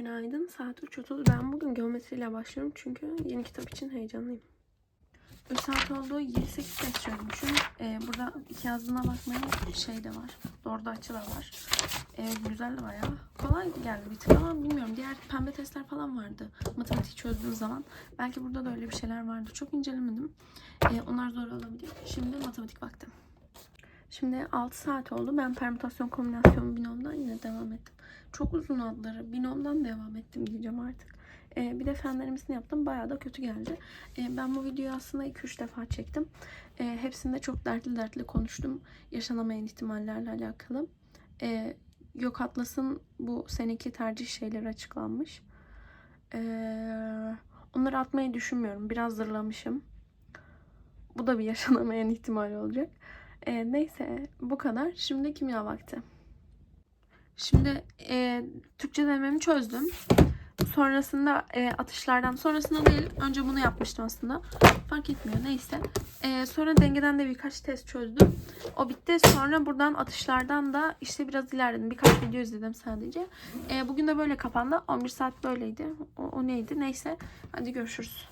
Günaydın. Saat 3.30. Ben bugün geometriyle başlıyorum çünkü yeni kitap için heyecanlıyım. 3 saat oldu. 28 test çözmüşüm. Ee, burada iki adına bakmanın şey de var. Doğruda açı da var. Ee, güzel de bayağı. Kolay geldi bir tık ama bilmiyorum. Diğer pembe testler falan vardı. Matematik çözdüğüm zaman. Belki burada da öyle bir şeyler vardı. Çok incelemedim. Ee, onlar zor olabilir. Şimdi matematik vakti. Şimdi 6 saat oldu. Ben permütasyon kombinasyon 1010 devam ettim. Çok uzun adları. Binom'dan devam ettim diyeceğim artık. E, bir de fen denemesini yaptım. Bayağı da kötü geldi. E, ben bu videoyu aslında 2-3 defa çektim. E, hepsinde çok dertli dertli konuştum. Yaşanamayan ihtimallerle alakalı. E, Yok Atlas'ın bu seneki tercih şeyleri açıklanmış. E, onları atmayı düşünmüyorum. Biraz zırlamışım. Bu da bir yaşanamayan ihtimal olacak. E, neyse bu kadar. Şimdi kimya vakti. Şimdi e, Türkçe denememi çözdüm. Sonrasında e, atışlardan sonrasında değil önce bunu yapmıştım aslında. Fark etmiyor neyse. E, sonra dengeden de birkaç test çözdüm. O bitti. Sonra buradan atışlardan da işte biraz ilerledim. Birkaç video izledim sadece. E, bugün de böyle kapandı. 11 saat böyleydi. O, o neydi? Neyse. Hadi görüşürüz.